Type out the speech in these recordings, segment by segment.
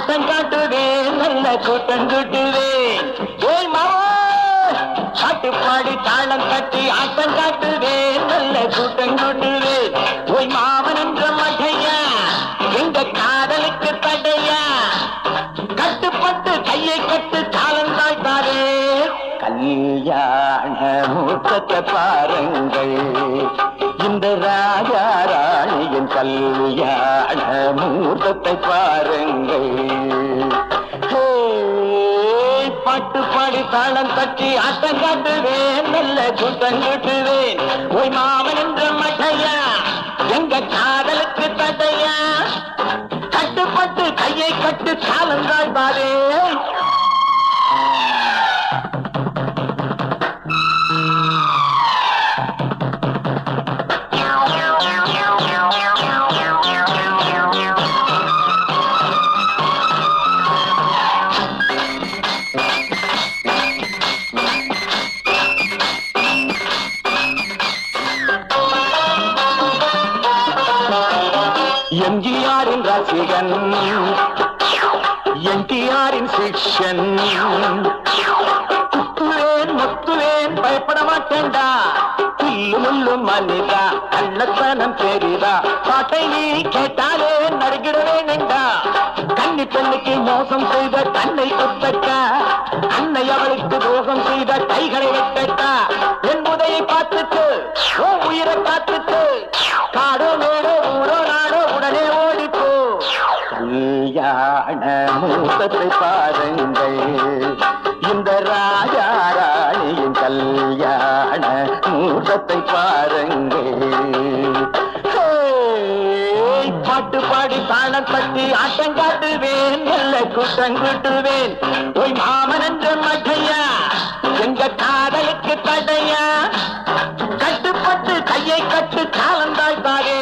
ஆட்டம் காட்டுவே நல்ல கூட்டம் கூட்டுவே. ஏய் மாமா பாட்டு தாளம் கட்டி ஆட்டம் காட்டுவே நல்ல கூட்டம் கூட்டுவே. ஓய் மாமன் என்ற மகையா எங்க காதலுக்கு தடையா? கட்டுப்பட்டு கையை கட்டு தாளம் தாழ்த்தாரே. கல்யாண மூத்தத்தை பாருங்கள். இந்த ராஜா ராணியின் கல்யாண மூர்த்தத்தை பாருங்கள். ஹே, பாட்டு பாடி தாளம் தட்டி ஆட்டம் காட்டுவேன் நல்ல கூட்டம் கூட்டுவேன். ஓய் மாமன் என்ற மட்டையா எங்க காதலுக்கு தட்டையா? கட்டுப்பட்டு கையை கட்டு காலந்தாய் ரசிகன் என்டிஆரின் சிக்ஷன் குத்துவேன் முத்துவேன் பயப்பட மாட்டேன்டா. புல்லு முள்ளு மனிதா கள்ளத்தனம் பெரிதா. பாட்டை நீ கேட்டாலே நறுகிட வேணுண்டா கண்ணி பெண்ணுக்கு மோசம் செய்த தன்னை குத்தட்டா அன்னை அவளுக்கு துரோகம் செய்த கைகளை வெட்டட்டா. என் உதையை பார்த்துட்டு உயிரை பார்த்துட்டு காடோ கல்யாண மூத்தத்தை பாருங்கள். இந்த ராஜா ராணியின் கல்யாண மூத்தத்தை பாருங்கள். பாட்டு பாடி தாளம் தட்டி ஆட்டம் காட்டுவேன் நல்ல கூட்டம் கூட்டுவேன். போய் மாமன் என்ற மகையா எங்க காதலுக்கு தடையா? கட்டுப்பட்டு கையை கட்டு காலந்தாய் தாரே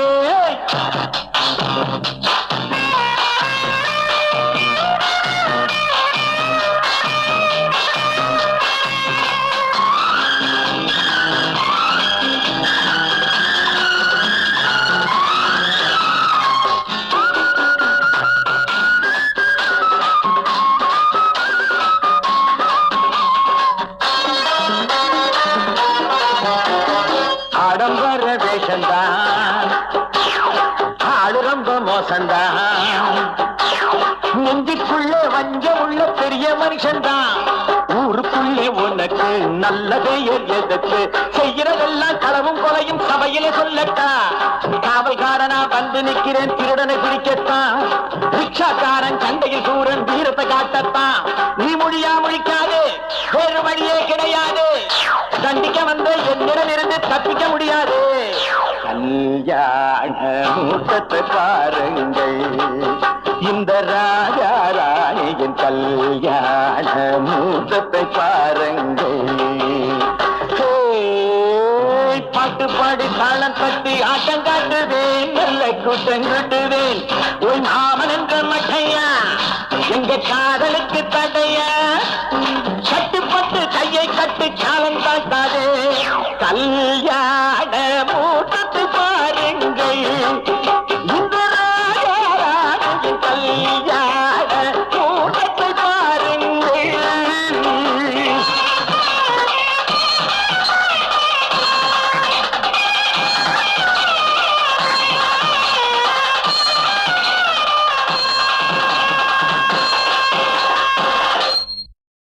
வேஷந்தான் ஆடு ரொம்ப மோசந்தான். நெஞ்சுக்குள்ளே வஞ்ச உள்ள பெரிய மனுஷன்தான். ஊருக்குள்ளே உனக்கு நல்ல பெயர் எதுக்கு? செய்யறதெல்லாம் களவும் கொலையும் சபையிலே சொல்லட்டா? காவல்காரனா வந்து நிக்கிறேன் திருடனை பிடிக்கத்தான். ரிக்ஷாக்காரன் சண்டையில் சூரன் வீரத்தை காட்டத்தான். நீ மொழியா முழிக்காது வேறு வழியே கிடையாது. தண்டிக்க வந்த என்னிடம் இருந்து தப்பிக்க முடியாது. கல்யாண மூத்தத்தை பாருங்கள். இந்த ராஜா ராணியின் கல்யாண மூத்தத்தை பாருங்கள். ஹே, பாட்டு பாடி தாளம் தட்டி ஆட்டம் காட்டுவேன் நல்ல கூட்டம் கட்டுவேன். உன் மாமன் என்ற மட்டையா? எங்க காதலுக்கு